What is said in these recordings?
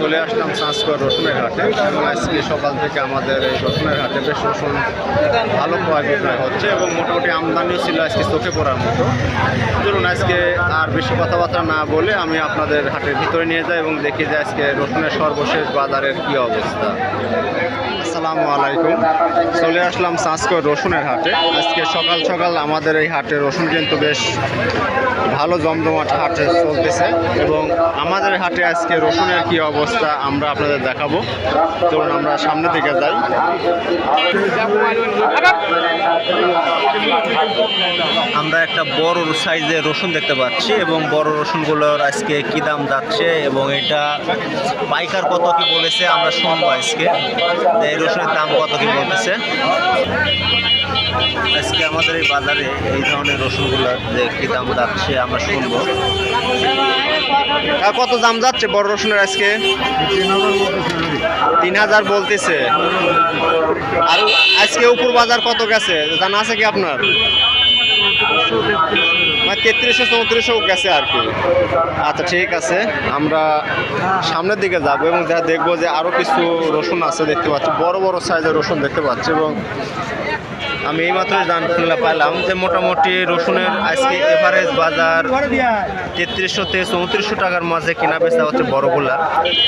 চলে আসলাম সাঁসকর রসুনের হাটে এবং আজকে সকাল থেকে আমাদের এই রসুনের হাটে বেশ রসুন ভালো ক্রয় বিক্রয় হচ্ছে এবং মোটামুটি আমদানিও ছিল আজকে চোখে পড়ার মতো। চলুন আজকে আর বেশি কথাবার্তা না বলে আমি আপনাদের হাটের ভিতরে নিয়ে যাই এবং দেখি যে আজকে রসুনের সর্বশেষ বাজারের কি অবস্থা। আসসালামু আলাইকুম। চলে আসলাম সাঁসকর রসুনের হাটে। আজকে সকাল সকাল আমাদের এই হাটে রসুন কিন্তু বেশ ভালো জমজমাট হাটে চলতেছে এবং আমাদের হাটে আজকে রসুনের কি অবস্থা আমরা আপনাদের দেখাবো। চলুন আমরা সামনে দিকে যাই। আমরা একটা বড় সাইজের রসুন দেখতে পাচ্ছি এবং বড় রসুনগুলোর আজকে কি দাম যাচ্ছে এবং এটা পাইকার কত কি বলেছে আমরা শুনব আজকে। এই রসুনের দাম কত কি বলতেছে? আজকে আমাদের এই বাজারে এই ধরনের রসুনগুলোর যে কি দাম যাচ্ছে আমরা শুনব। কত দাম যাচ্ছে বড় রসুনের আজকে? তিন হাজার বলতেছে। আর আজকে উপর বাজার কত গেছে? জানা আছে কি আপনার? মানে তেত্রিশশো, চৌত্রিশশো গেছে আর কি। আচ্ছা ঠিক আছে। আমরা সামনের দিকে যাব এবং যা দেখব যে আরও কিছু রসুন আছে দেখতে পাচ্ছি। বড় বড় সাইজের রসুন দেখতে পাচ্ছি এবং আমি এইমাত্র শুনলে পাইলাম যে মোটামুটি রসুনের আজকে এভারেজ বাজার তেত্রিশশো থেকে চৌত্রিশশো টাকার মাঝে কেনা বেচা হচ্ছে বড়গুলা।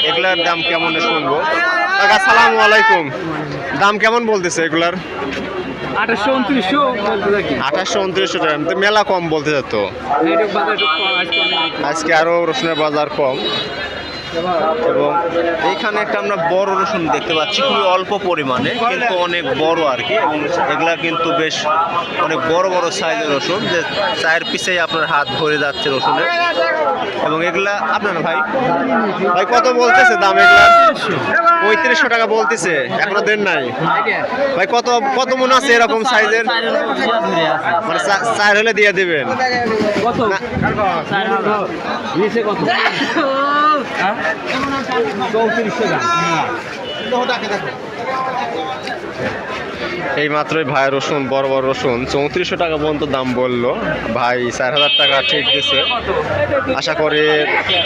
এগুলার দাম কেমন শুনব? কাকা সালাম আলাইকুম। দাম কেমন বলতেছে এগুলার? আঠাশশো উনত্রিশশো বলতে আঠাশশো উনত্রিশশো টাকা। মেলা কম বলতে যেত আজকে আরও রসুনের বাজার কম। এবং এইখানে একটা আমরা বড় রসুন দেখতে পাচ্ছি খুবই অল্প পরিমাণে কিন্তু অনেক বড় আর কি। এবং এগুলা কিন্তু বেশ অনেক বড় বড় সাইজের রসুন যে চায়ের পিছেই আপনার হাত ভরে যাচ্ছে রসুনে এবং এগুলা আপনার ভাই? ভাই কত বলতেছে দাম এগুলা? পঁয়ত্রিশশো টাকা বলতেছে এখনও দেন নাই। ভাই কত কত মনে আছে এরকম সাইজের? মানে চা- চার হলে দিয়ে দেবেন। কত? চৌত্রিশশো দাম এই মাত্রই ভাই রসুন, বড় বড় রসুন। চৌত্রিশশো টাকা পর্যন্ত দাম বলল। ভাই চার হাজার টাকা ঠিক দিছে। আশা করি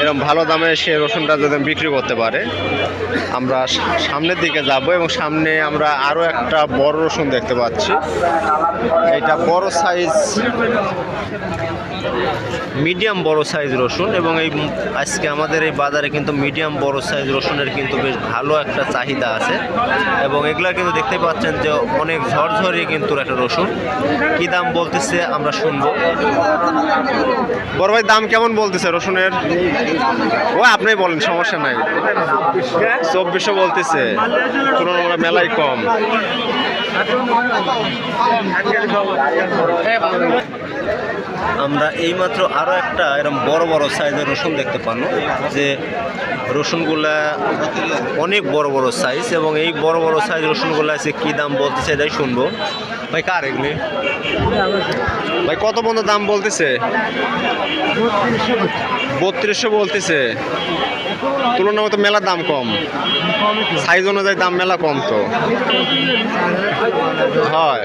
এরকম ভালো দামে সে রসুনটা যদি বিক্রি করতে পারে। আমরা সামনের দিকে যাব এবং সামনে আমরা আরও একটা বড় রসুন দেখতে পাচ্ছি। এটা বড় সাইজ মিডিয়াম বড় সাইজ রসুন এবং এই আজকে আমাদের এই বাজারে কিন্তু মিডিয়াম বড় সাইজ রসুনের কিন্তু বেশ ভালো একটা চাহিদা আছে। এবং এগুলা কিন্তু দেখতে পাচ্ছেন যে অনেক ঝরঝরে কিন্তু একটা রসুন। কি দাম বলতেছে আমরা শুনব। বড় ভাই, দাম কেমন বলতেছে রসুনের? ও, আপনি বলেন, সমস্যা নাই। চব্বিশশো বলতেছে, তুলনামূলক মেলাই কম। আমরা এইমাত্র আরও একটা এরকম বড় বড় সাইজের রসুন দেখতে পানো, যে রসুনগুলা অনেক বড় বড় সাইজ এবং এই বড় বড় সাইজ রসুনগুলা আছে কী দাম বলতেছে এটাই শুনব। ভাই, কার এগুলি? ভাই, কত পর্যন্ত দাম বলতেছে? বত্রিশশো বলতেছে। তুলনামূলক মেলা দাম কম। সাইজ অনুযায়ী দাম মেলা কম তো। হয়।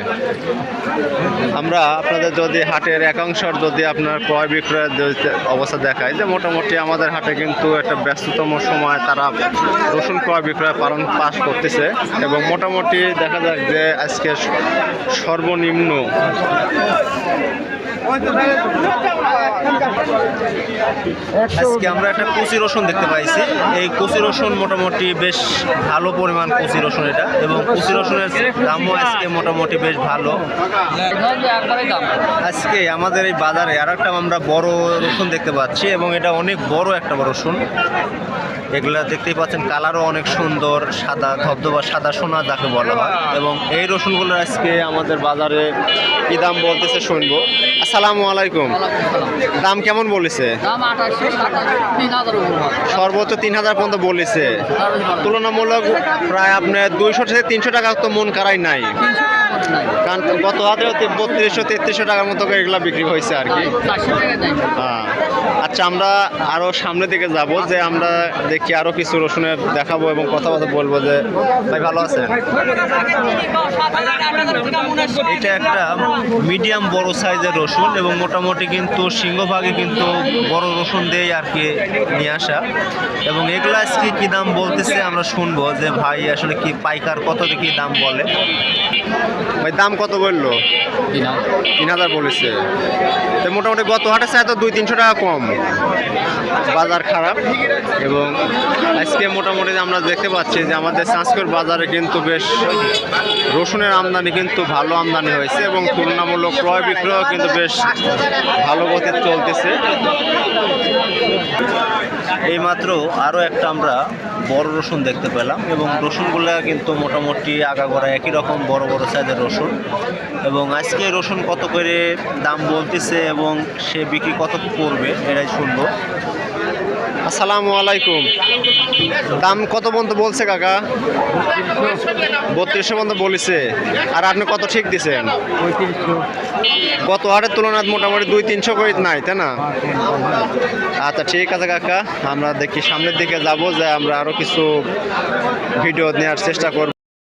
আমরা আপনাদের যদি হাটের একাংশের যদি আপনার ক্রয় বিক্রয়ের অবস্থা দেখায়, যে মোটামুটি আমাদের হাটে কিন্তু একটা ব্যস্ততম সময় তারা রসুন ক্রয় বিক্রয় পালন পাশ করতেছে এবং মোটামুটি দেখা যাক যে আজকে সর্বনিম্ন। আজকে আমরা একটা কুচি রসুন দেখতে পাইছি। এই কুচি রসুন মোটামুটি বেশ ভালো পরিমাণ কুচি রসুন এটা এবং কুচি রসুনের দামও আজকে মোটামুটি বেশ ভালো। আজকে আমাদের এই বাজারে আর একটা আমরা বড় রসুন দেখতে পাচ্ছি এবং এটা অনেক বড় একটা রসুন। এগুলা দেখতেই পাচ্ছেন কালারও অনেক সুন্দর, সাদা, ধবধবা, সাদা সোনা যাকে বলা হয়। এবং এই রসুনগুলো আজকে আমাদের বাজারে কি দাম বলতেছে শুনব। আসসালামু আলাইকুম। দাম কেমন বলেছে? সর্বোচ্চ তিন হাজার পর্যন্ত বলেছে। তুলনামূলক প্রায় আপনার দুইশো থেকে তিনশো টাকা তো মন কারাই নাই। কারণ গত হাতে বত্রিশশো তেত্রিশশো টাকার মতো এগুলো বিক্রি হয়েছে আর কি। হ্যাঁ। আচ্ছা আমরা আরও সামনের দিকে যাব যে আমরা দেখি আরও কিছু রসুনের দেখাবো এবং কথাবার্তা বলব যে ভাই ভালো আছেন? এটা একটা মিডিয়াম বড় সাইজের রসুন এবং মোটামুটি কিন্তু সিংহভাগে কিন্তু বড় রসুন দিয়েই আর কি নিয়ে আসা। এবং এগুলো আজকে কি দাম বলতেছে আমরা শুনব যে ভাই আসলে কি পাইকার কত কি দাম বলে? ভাই দাম কত বলল? তিন হাজার। বলেছে। তো মোটামুটি গত হাটের চাই তো দুই তিনশো টাকা কম। বাজার খারাপ এবং আজকে মোটামুটি আমরা দেখতে পাচ্ছি যে আমাদের সংস্কৃত বাজারে কিন্তু বেশ রসুনের আমদানি কিন্তু ভালো আমদানি হয়েছে এবং তুলনামূলক ক্রয় বিক্রয় কিন্তু বেশ ভালো গতিতে চলতেছে। এইমাত্র আরও একটা আমরা বড় রসুন দেখতে পেলাম এবং রসুনগুলো কিন্তু মোটামুটি আগাগোড়া একই রকম বড় বড় সাইজের রসুন। এবং আজকে রসুন কত করে দাম বলতেছে এবং সে বিক্রি কত পড়বে এটাই শুনব। আসসালামু আলাইকুম। দাম কত পর্যন্ত বলছে কাকা? বত্রিশশো পর্যন্ত বলেছে। আর আপনি কত ঠিক দিছেন? গত হাটের তুলনায় মোটামুটি দুই তিনশো করে নাই, তাই না? আচ্ছা ঠিক আছে কাকা। আমরা দেখি সামনের দিকে যাব যে আমরা আরও কিছু ভিডিও নেওয়ার চেষ্টা করব।